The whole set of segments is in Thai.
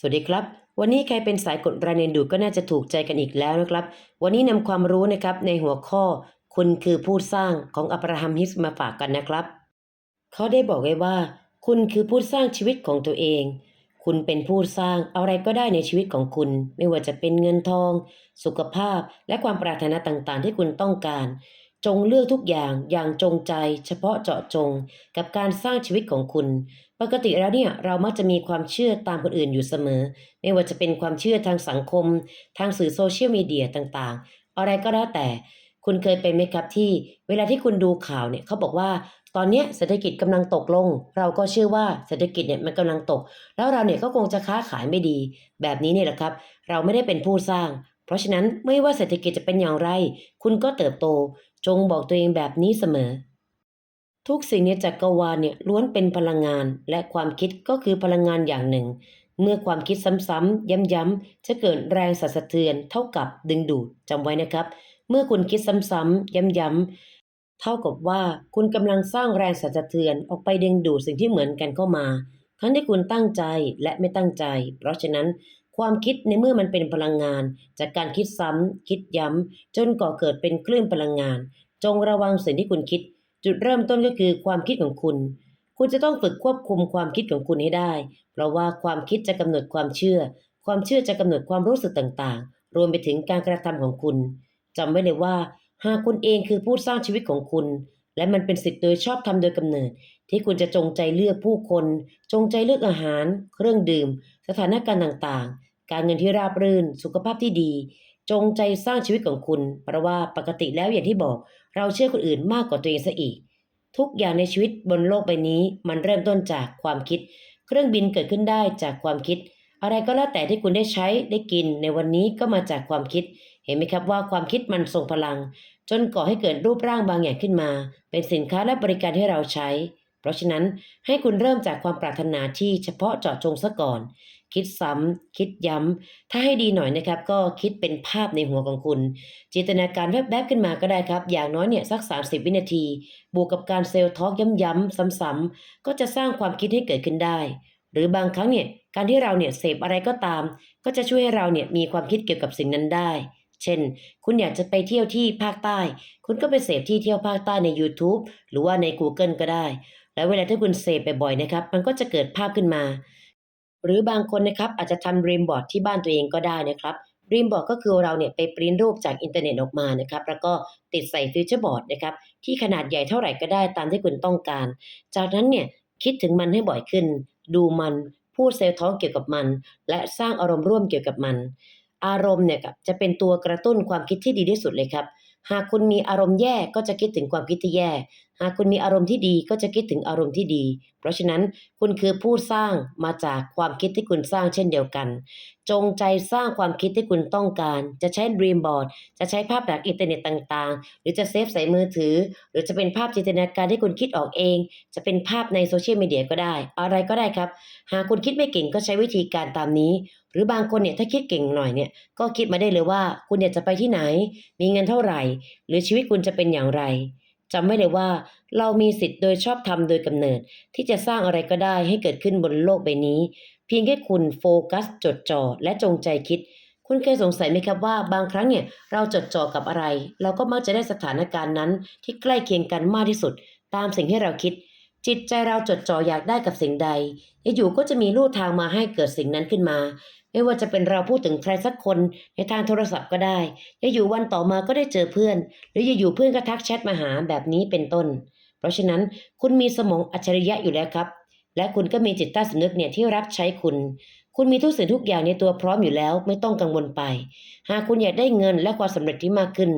สวัสดีครับ วันนี้ใครเป็นสายกดรายเนนดูก็น่าจะถูกใจกันอีกแล้วนะครับ วันนี้นำความรู้นะครับในหัวข้อคุณคือผู้สร้างของอับราฮัมฮิสมาฝากกันนะครับ เขาได้บอกไว้ว่า คุณคือผู้สร้างชีวิตของตัวเอง คุณเป็นผู้สร้างอะไรก็ได้ในชีวิตของคุณ ไม่ว่าจะเป็นเงินทอง สุขภาพ และความปรารถนาต่างๆ ที่คุณต้องการ จงเลือกทุกอย่างอย่างจงใจ เฉพาะเจาะจงกับการสร้างชีวิตของคุณ ปกติแล้วเนี่ยเรามักจะมีความเชื่อตามคนอื่นอยู่เสมอ ไม่ว่าจะเป็นความเชื่อทางสังคม ทางสื่อโซเชียลมีเดียต่างๆ อะไรก็แล้วแต่ คุณเคยเป็นไหมครับที่ เวลาที่คุณดูข่าวเนี่ยเขาบอกว่าตอนนี้เศรษฐกิจกำลังตกลง เราก็เชื่อว่าเศรษฐกิจเนี่ยมันกำลังตก แล้วเราเนี่ยก็คงจะค้าขายไม่ดี แบบนี้เนี่ยแหละครับ เราไม่ได้เป็นผู้สร้าง เพราะฉะนั้นไม่ว่าเศรษฐกิจจะเป็นอย่างไร คุณก็เติบโต จงบอกตัวเองแบบนี้เสมอ ทุกสิ่งในจักรวาลเนี่ยล้วนเป็นพลังงาน และความคิดก็คือพลังงานอย่างหนึ่ง เมื่อความคิดซ้ำๆย้ำๆจะเกิดแรงสั่นสะเทือนเท่ากับดึงดูดจำไว้นะครับ เมื่อคุณคิดซ้ำๆย้ำๆเท่ากับว่าคุณกำลังสร้างแรงสั่นสะเทือนออกไปดึงดูดสิ่งที่เหมือนกันเข้ามา ทั้งที่คุณตั้งใจและไม่ตั้งใจ เพราะฉะนั้น ความคิดในเมื่อมันเป็นพลังงาน จากการคิดซ้ำ คิดย้ำ จนก่อเกิดเป็นคลื่นพลังงาน จงระวังสิ่งที่คุณคิด จุดเริ่มต้นก็คือความคิดของคุณ คุณจะต้องฝึกควบคุมความคิดของคุณให้ได้ เพราะว่าความคิดจะกำหนดความเชื่อ ความเชื่อจะกำหนดความรู้สึกต่างๆ รวมไปถึงการกระทำของคุณจำไว้เลยว่า หากคุณเองคือผู้สร้างชีวิตของคุณ และมันเป็นสิทธิ์โดยชอบธรรมโดยกำเนิด ที่คุณจะจงใจเลือกผู้คน จงใจเลือกอาหาร เครื่องดื่ม สถานการณ์ต่างๆ การเงินที่ราบรื่น สุขภาพที่ดี จงใจสร้างชีวิตของคุณ เพราะว่าปกติแล้วอย่างที่บอก เราเชื่อคนอื่นมากกว่าตัวเองซะอีก ทุกอย่างในชีวิตบนโลกใบนี้ มันเริ่มต้นจากความคิด เครื่องบินเกิดขึ้นได้จากความคิด อะไรก็แล้วแต่ที่คุณได้ใช้ได้กิน ในวันนี้ก็มาจากความคิด เห็นไหมครับว่าความคิดมันทรงพลัง จนก่อให้เกิดรูปร่างบางอย่างขึ้นมา เป็นสินค้าและบริการที่เราใช้ เพราะฉะนั้นให้คุณเริ่มจากความปรารถนาที่เฉพาะเจาะจงซะก่อน คิดซ้ำคิดย้ำ ถ้าให้ดีหน่อยนะครับ ก็คิดเป็นภาพในหัวของคุณ จินตนาการแวบๆขึ้นมาก็ได้ครับ อย่างน้อยเนี่ยสัก 30 วินาที บวกกับการเซลล์ทอล์กย้ำๆซ้ำๆก็จะสร้างความคิดให้เกิดขึ้นได้ หรือบางครั้งเนี่ยการที่เราเนี่ยเสพอะไรก็ตาม ก็จะช่วยให้เราเนี่ยมีความคิดเกี่ยวกับสิ่งนั้นได้ เช่น คุณอยากจะไปเที่ยวที่ภาคใต้ คุณก็ไปเสพที่เที่ยวภาคใต้ใน YouTube หรือว่าใน Google ก็ได้ แล้วเวลาที่คุณเสพไปบ่อยนะครับ มันก็จะเกิดภาพขึ้นมา หรือบางคนนะครับอาจจะทำรีมบอร์ดที่บ้านตัวเองก็ได้นะครับรีมบอร์ดก็คือเราเนี่ยไปปริ้นรูปจากอินเทอร์เน็ตออกมานะครับแล้วก็ติดใส่ฟิวเจอร์บอร์ดนะครับที่ขนาดใหญ่เท่าไหร่ก็ได้ตามที่คุณต้องการ จากนั้นเนี่ยคิดถึงมันให้บ่อยขึ้น ดูมันพูดเซลล์ท้องเกี่ยวกับมัน และสร้างอารมณ์ร่วมเกี่ยวกับมัน อารมณ์เนี่ยจะเป็นตัวกระตุ้นความคิดที่ดีที่สุดเลยครับหากคุณมีอารมณ์แย่ก็จะคิดถึงความคิดที่แย่ หากคุณมีอารมณ์ที่ดีก็จะคิดถึงอารมณ์ที่ดี เพราะฉะนั้นคุณคือผู้สร้างมาจากความคิดที่คุณสร้างเช่นเดียวกัน จงใจสร้างความคิดที่คุณต้องการ จะใช้ Dream Board จะใช้ภาพจากอินเทอร์เน็ตต่างๆ หรือจะเซฟใส่มือถือ หรือจะเป็นภาพจินตนาการที่คุณคิดออกเอง จะเป็นภาพในโซเชียลมีเดียก็ได้ อะไรก็ได้ครับ หากคุณคิดไม่เก่งก็ใช้วิธีการตามนี้ หรือบางคนเนี่ยถ้าคิดเก่งหน่อยเนี่ยก็คิดมาได้เลยว่าคุณอยากจะไปที่ไหน มีเงินเท่าไหร่ หรือชีวิตคุณจะเป็นอย่างไร จำไว้เลยว่า เรามีสิทธิ์โดยชอบธรรมโดยกำเนิด ที่จะสร้างอะไรก็ได้ให้เกิดขึ้นบนโลกใบนี้ เพียงแค่คุณโฟกัส จดจ่อและจงใจคิด คุณเคยสงสัยไหมครับว่า บางครั้งเนี่ยเราจดจ่อกับอะไร เราก็มักจะได้สถานการณ์นั้นที่ใกล้เคียงกันมากที่สุด ตามสิ่งที่เราคิด จิตใจเราจดจ่ออยากได้กับสิ่งใดอยู่ก็จะมีลู่ทางมาให้เกิดสิ่งนั้นขึ้นมา ไม่ว่าจะเป็นเราพูดถึงใครสักคนในทางโทรศัพท์ก็ได้อยู่วันต่อมาก็ได้เจอเพื่อน หรืออยู่เพื่อนก็ทักแชทมาหาแบบนี้เป็นต้น เพราะฉะนั้นคุณมีสมองอัจฉริยะอยู่แล้วครับ และคุณก็มีจิตใต้สำนึกเนี่ยที่รับใช้คุณ คุณมีทุกสิ่งทุกอย่างในตัวพร้อมอยู่แล้วไม่ต้องกังวลไป หากคุณอยากได้เงินและความสำเร็จที่มากขึ้น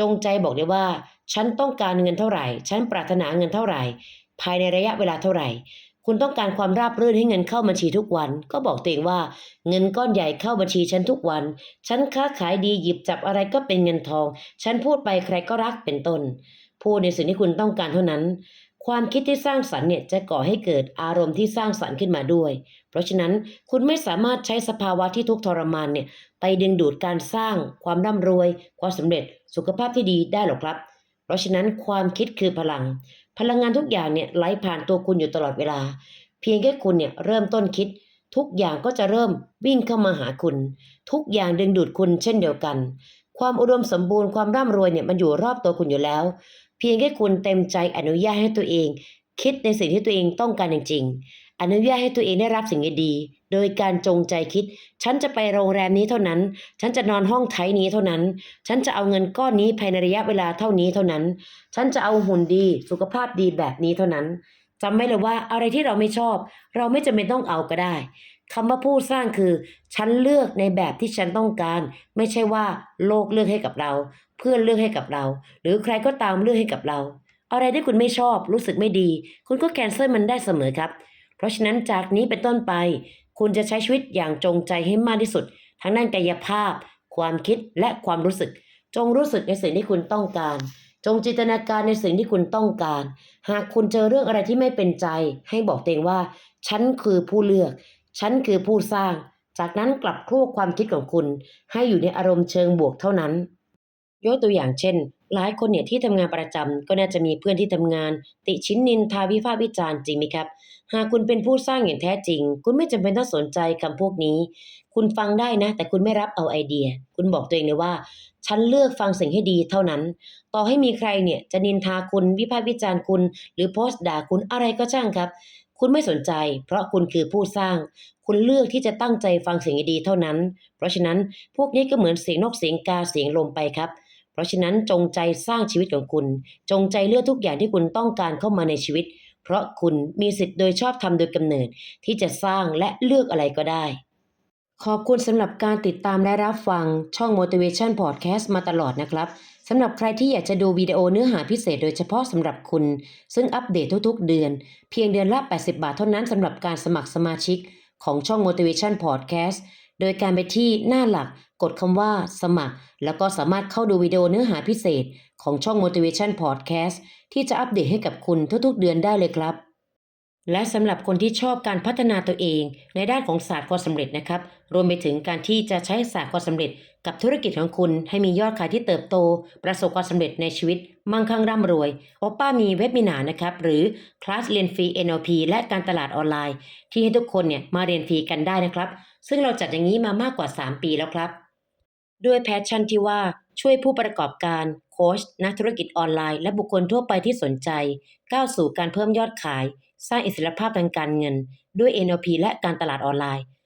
จงใจบอกเลยว่า ฉันต้องการเงินเท่าไหร่ ฉันปรารถนาเงินเท่าไหร่ ภายในระยะเวลาเท่าไหร่ คุณต้องการความราบรื่นให้เงินเข้าบัญชีทุกวัน ก็บอกตัวเองว่า เงินก้อนใหญ่เข้าบัญชีฉันทุกวัน ฉันค้าขายดีหยิบจับอะไรก็เป็นเงินทอง ฉันพูดไปใครก็รักเป็นต้น พูดในสิ่งที่คุณต้องการเท่านั้น ความคิดที่สร้างสรรค์เนี่ยจะก่อให้เกิดอารมณ์ที่สร้างสรรค์ขึ้นมาด้วย เพราะฉะนั้นคุณไม่สามารถใช้สภาวะที่ทุกข์ทรมานเนี่ยไปดึงดูดการสร้าง ความร่ำรวย ความสำเร็จ สุขภาพที่ดีได้หรอกครับ เพราะฉะนั้นความคิดคือพลัง พลังงานทุกอย่างเนี่ยไหลผ่านตัวคุณอยู่ตลอดเวลา เพียงแค่คุณเนี่ยเริ่มต้นคิด ทุกอย่างก็จะเริ่มวิ่งเข้ามาหาคุณ ทุกอย่างดึงดูดคุณเช่นเดียวกัน ความอุดมสมบูรณ์ความร่ำรวยเนี่ยมันอยู่รอบตัวคุณอยู่แล้ว เพียงแค่คุณเต็มใจอนุญาตให้ตัวเอง คิดในสิ่งที่ตัวเองต้องการจริงๆอนุญาตให้ตัวเองได้รับสิ่งดีๆ โดยการจงใจคิด ฉันจะไปโรงแรมนี้เท่านั้น ฉันจะนอนห้องไทยนี้เท่านั้น ฉันจะเอาเงินก้อนนี้ภายในระยะเวลาเท่านี้เท่านั้น ฉันจะเอาหุ่นดี สุขภาพดีแบบนี้เท่านั้นจำไว้เลยว่าอะไรที่เราไม่ชอบ เราไม่จำเป็นต้องเอาก็ได้คำว่าผู้สร้างคือ ฉันเลือกในแบบที่ฉันต้องการ ไม่ใช่ว่าโลกเลือกให้กับเรา เพื่อนเลือกให้กับเรา หรือใครก็ตามเลือกให้กับเรา อะไรที่คุณไม่ชอบ รู้สึกไม่ดี คุณก็แคนเซิลมันได้เสมอครับ เพราะฉะนั้นจากนี้เป็นต้นไป คุณจะใช้ชีวิตอย่างจงใจให้มากที่สุด ทั้งด้านกายภาพ ความคิดและความรู้สึก จงรู้สึกในสิ่งที่คุณต้องการ จงจินตนาการในสิ่งที่คุณต้องการ หากคุณเจอเรื่องอะไรที่ไม่เป็นใจ ให้บอกตัวเองว่า ฉันคือผู้เลือก ฉันคือผู้สร้าง จากนั้นกลับครู่ความคิดของคุณ ให้อยู่ในอารมณ์เชิงบวกเท่านั้น ยกตัวอย่างเช่น หลายคนเนี่ยที่ทำงานประจำก็น่าจะมีเพื่อนที่ทำงาน ติชินนินทาวิพากษ์วิจารณ์จริงไหมครับ หากคุณเป็นผู้สร้างอย่างแท้จริง คุณไม่จำเป็นต้องสนใจคำพวกนี้ คุณฟังได้นะ แต่คุณไม่รับเอาไอเดีย คุณบอกตัวเองเลยว่า ฉันเลือกฟังสิ่งให้ดีเท่านั้น ต่อให้มีใครเนี่ยจะนินทาคุณวิพากษ์วิจารณ์คุณ หรือโพสต์ด่าคุณอะไรก็ช่างครับ คุณไม่สนใจ เพราะคุณคือผู้สร้าง คุณเลือกที่จะตั้งใจฟังเสิ่งดีเท่านั้น เพราะฉะนั้นพวกนี้ก็เหมือนเสียงนกเสียงกาเสียงลมไปครับ เพราะฉะนั้นจงใจสร้างชีวิตของคุณ จงใจเลือกทุกอย่างที่คุณต้องการเข้ามาในชีวิต เพราะคุณมีสิทธิ์โดยชอบธรรมโดยกำเนิด ที่จะสร้างและเลือกอะไรก็ได้ ขอบคุณสำหรับการติดตามและรับฟังช่อง Motivation Podcast มาตลอดนะครับ สำหรับใครที่อยากจะดูวิดีโอเนื้อหาพิเศษโดยเฉพาะสำหรับคุณ ซึ่งอัปเดตทุกๆ เดือน เพียงเดือนละ 80 บาทเท่านั้นสำหรับการสมัครสมาชิกของช่อง Motivation Podcast โดยการไปที่หน้าหลักกดคำว่าสมัคร แล้วก็สามารถเข้าดูวิดีโอเนื้อหาพิเศษของช่อง Motivation Podcast ที่จะอัปเดตให้กับคุณทุกๆ เดือนได้เลยครับ และสำหรับคนที่ชอบการพัฒนาตัวเอง ในด้านของศาสตร์ความสำเร็จนะครับ รวมไปถึงการที่จะใช้ศาสตร์ความสำเร็จ กับธุรกิจของคุณให้มียอดขายที่เติบโต ประสบความสำเร็จในชีวิต มั่งคั่งร่ำรวยโอป้ามีเว็บมินานะครับ หรือคลาสเรียนฟรี NLP และการตลาดออนไลน์ ที่ให้ทุกคนเนี่ยมาเรียนฟรีกันได้นะครับ ซึ่งเราจัดอย่างนี้มามากกว่า 3 ปีแล้วครับ ด้วยแพชชั่นที่ว่าช่วยผู้ประกอบการโค้ชนักธุรกิจออนไลน์และบุคคลทั่วไปที่สนใจ ก้าวสู่การเพิ่มยอดขาย สร้างอิสรภาพทางการเงิน ด้วย NLP และการตลาดออนไลน์